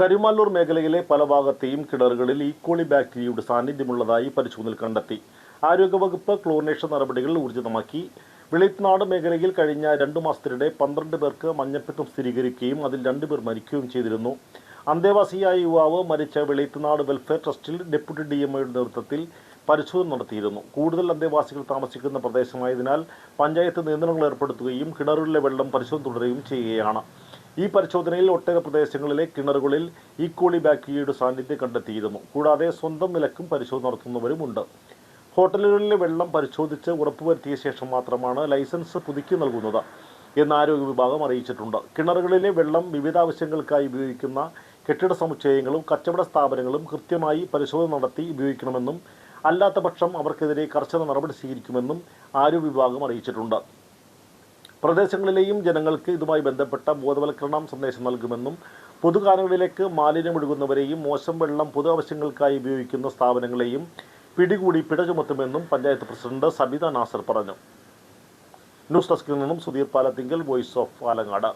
കരുമാല്ലൂർ മേഖലയിലെ പല ഭാഗത്തെയും കിണറുകളിൽ ഈക്കോളി ബാക്ടീരിയയുടെ സാന്നിധ്യമുള്ളതായി പരിശോധനയിൽ കണ്ടെത്തി. ആരോഗ്യവകുപ്പ് ക്ലോറിനേഷൻ നടപടികൾ ഊർജിതമാക്കി. വെളിത്നാട് മേഖലയിൽ കഴിഞ്ഞ രണ്ടു മാസത്തിനിടെ പന്ത്രണ്ട് പേർക്ക് മഞ്ഞപ്പിത്തം സ്ഥിരീകരിക്കുകയും അതിൽ രണ്ടുപേർ മരിക്കുകയും ചെയ്തിരുന്നു. അന്തേവാസിയായ യുവാവ് മരിച്ച വെളിത്തുനാട് വെൽഫെയർ ട്രസ്റ്റിൽ ഡെപ്യൂട്ടി ഡി എംഒയുടെ നേതൃത്വത്തിൽ പരിശോധന നടത്തിയിരുന്നു. കൂടുതൽ അന്തേവാസികൾ താമസിക്കുന്ന പ്രദേശമായതിനാൽ പഞ്ചായത്ത് നിയന്ത്രണങ്ങൾ ഏർപ്പെടുത്തുകയും കിണറുകളിലെ വെള്ളം പരിശോധന തുടരുകയും ചെയ്യുകയാണ്. ഈ പരിശോധനയിൽ ഒട്ടേറെ പ്രദേശങ്ങളിലെ കിണറുകളിൽ ഇക്കോളി ബാക്ടീരിയയുടെ സാന്നിധ്യം കണ്ടെത്തിയിരുന്നു. കൂടാതെ സ്വന്തം നിലക്കും പരിശോധന നടത്തുന്നവരുമുണ്ട്. ഹോട്ടലുകളിലെ വെള്ളം പരിശോധിച്ച് ഉറപ്പുവരുത്തിയ ശേഷം മാത്രമാണ് ലൈസൻസ് പുതുക്കി നൽകുന്നത് എന്ന് ആരോഗ്യ വിഭാഗം അറിയിച്ചിട്ടുണ്ട്. കിണറുകളിലെ വെള്ളം വിവിധ ആവശ്യങ്ങൾക്കായി ഉപയോഗിക്കുന്ന കെട്ടിട സമുച്ചയങ്ങളും കച്ചവട സ്ഥാപനങ്ങളും കൃത്യമായി പരിശോധന നടത്തി ഉപയോഗിക്കണമെന്നും അല്ലാത്ത പക്ഷം അവർക്കെതിരെ കർശന നടപടി സ്വീകരിക്കുമെന്നും ആരോഗ്യ വിഭാഗം അറിയിച്ചിട്ടുണ്ട്. പ്രദേശങ്ങളിലെയും ജനങ്ങൾക്ക് ഇതുമായി ബന്ധപ്പെട്ട ബോധവൽക്കരണം സന്ദേശം നൽകുമെന്നും പൊതുകാനകളിലേക്ക് മാലിന്യം ഒഴുകുന്നവരെയും മോശം വെള്ളം പൊതു ആവശ്യങ്ങൾക്കായി ഉപയോഗിക്കുന്ന സ്ഥാപനങ്ങളെയും പിടികൂടി പിഴ ചുമത്തുമെന്നും പഞ്ചായത്ത് പ്രസിഡന്റ് സബിത നാസർ പറഞ്ഞു. ന്യൂസ് ഡെസ്കിൽ നിന്നും സുധീർ പാലത്തിങ്കൽ വോയിസ് ഓഫ് ആലങ്ങാട്